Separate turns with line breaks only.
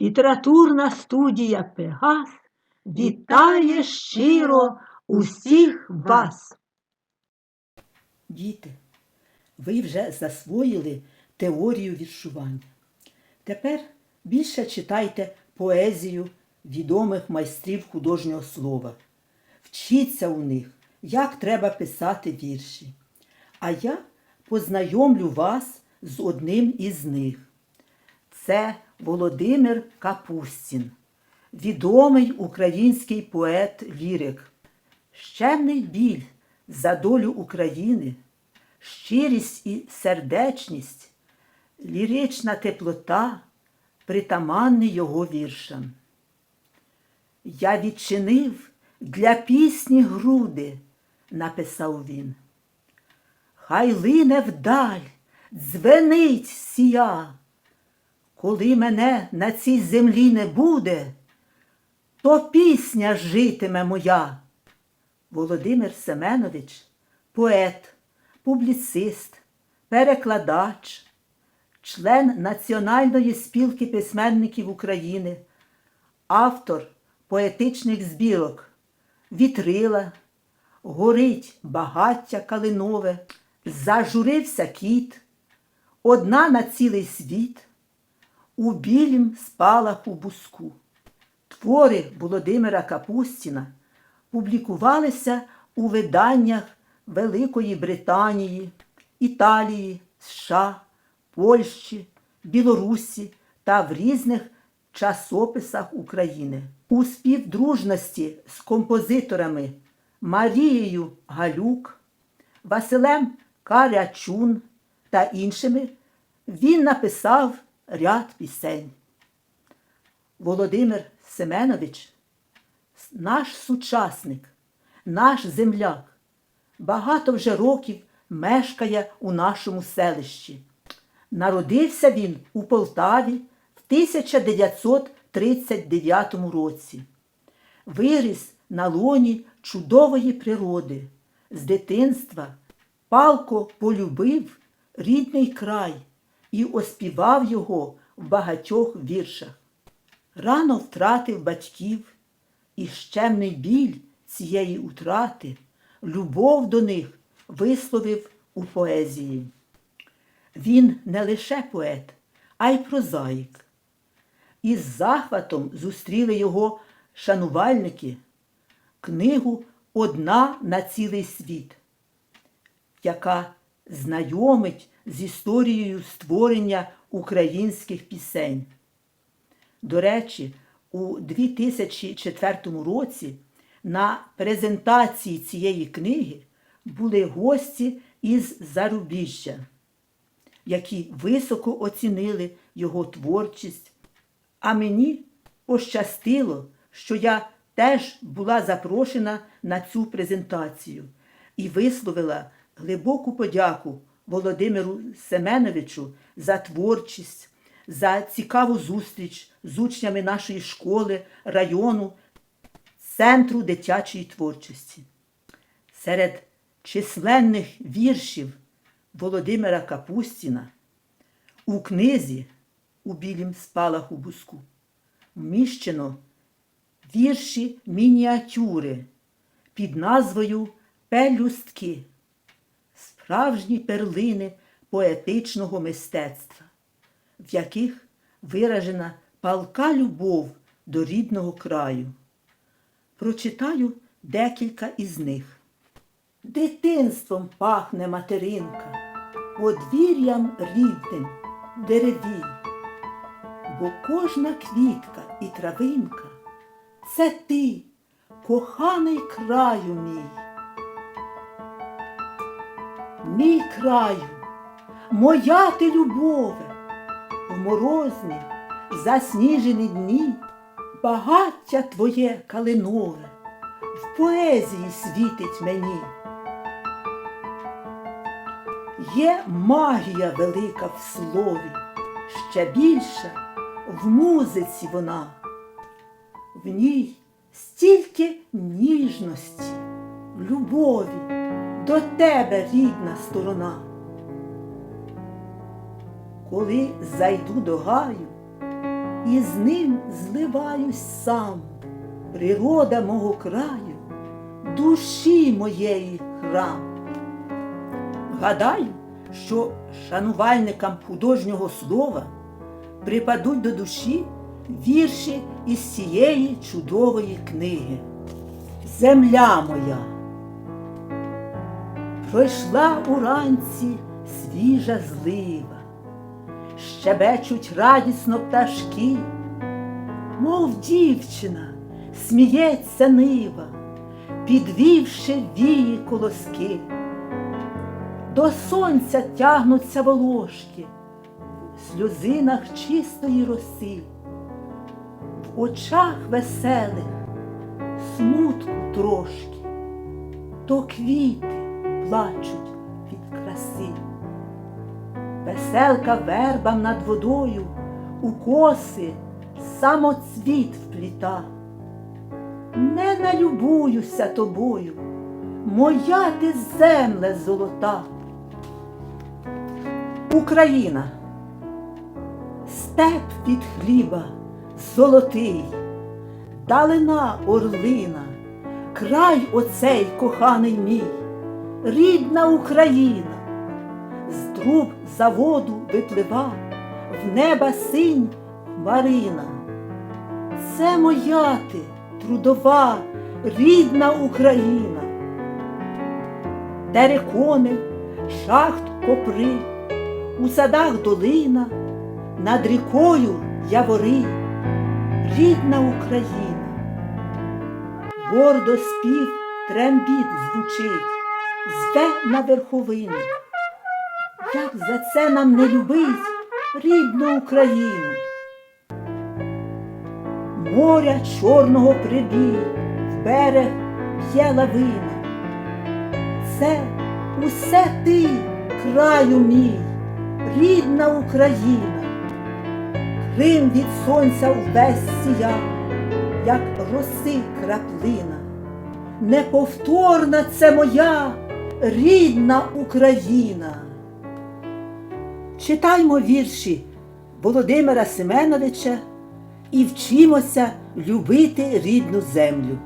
Літературна студія Пегас вітає щиро усіх вас.
Діти, ви вже засвоїли теорію віршування. Тепер більше читайте поезію відомих майстрів художнього слова. Вчіться у них, як треба писати вірші. А я познайомлю вас з одним із них. Це Володимир Капустін, відомий український поет-лірик. Щемний біль за долю України, щирість і сердечність, лірична теплота притаманні його віршам. Я відчинив для пісні груди, написав він. Хай лине вдаль, дзвенить сія. Коли мене на цій землі не буде, то пісня житиме моя. Володимир Семенович поет, публіцист, перекладач, член Національної спілки письменників України, автор поетичних збірок Вітрила, Горить багаття калинове, Зажурився кіт, Одна на цілий світ, у білім спалаху буску. Твори Володимира Капустіна публікувалися у виданнях Великої Британії, Італії, США, Польщі, Білорусі та в різних часописах України. У співдружності з композиторами Марією Галюк, Василем Карячун та іншими він написав ряд пісень. Володимир Семенович наш сучасник, наш земляк, багато вже років мешкає у нашому селищі. Народився він у Полтаві в 1939 році. Виріс на лоні чудової природи. З дитинства палко полюбив рідний край і оспівав його в багатьох віршах. Рано втратив батьків і щемний біль цієї утрати, любов до них висловив у поезії. Він не лише поет, а й прозаїк. Із захватом зустріли його шанувальники книгу Одна на цілий світ, яка знайомить з історією створення українських пісень. До речі, у 2004 році на презентації цієї книги були гості із зарубіжжя, які високо оцінили його творчість. А мені пощастило, що я теж була запрошена на цю презентацію і висловила глибоку подяку Володимиру Семеновичу за творчість, за цікаву зустріч з учнями нашої школи, району, Центру дитячої творчості. Серед численних віршів Володимира Капустіна у книзі у білім спалаху буску вміщено вірші мініатюри під назвою Пелюстки, справжні перлини поетичного мистецтва, в яких виражена палка любов до рідного краю. Прочитаю декілька із них. Дитинством пахне материнка, подвір'ям рідним деревій, бо кожна квітка і травинка це ти, коханий краю мій. Мій краю, моя ти любове, в морозні, засніжені дні, багаття твоє калинове в поезії світить мені. Є магія велика в слові, ще більша в музиці вона. В ній стільки ніжності, любові до тебе рідна сторона. Коли зайду до гаю і з ним зливаюсь сам. Природа мого краю, душі моєї храм. Гадаю, що шанувальникам художнього слова припадуть до душі вірші із цієї чудової книги. Земля моя. Пройшла уранці свіжа злива, щебечуть радісно пташки, мов дівчина, сміється нива, підвівши вії колоски. До сонця тягнуться волошки, в сльозинах чистої роси, в очах веселих смутку трошки, то квіти плачуть від краси. Веселка вербам над водою у коси самоцвіт впліта. Не налюбуюся тобою, моя ти земле золота. Україна, степ від хліба золотий, далина орлина, край оцей коханий мій, рідна Україна, з труб заводу виплива, в неба синь хмарина. Це моя ти, трудова, рідна Україна. Терекони, шахт копри, у садах долина, над рікою явори, рідна Україна. Гордо спів трембіт звучить, зве на верховину. Як за це нам не любить рідну Україну? Моря чорного прибій, в берег б'є лавина. Це усе ти, краю мій, рідна Україна. Крим від сонця увесь сія, як роси краплина. Неповторна це моя рідна Україна. Читаймо вірші Володимира Семеновича і вчимося любити рідну землю.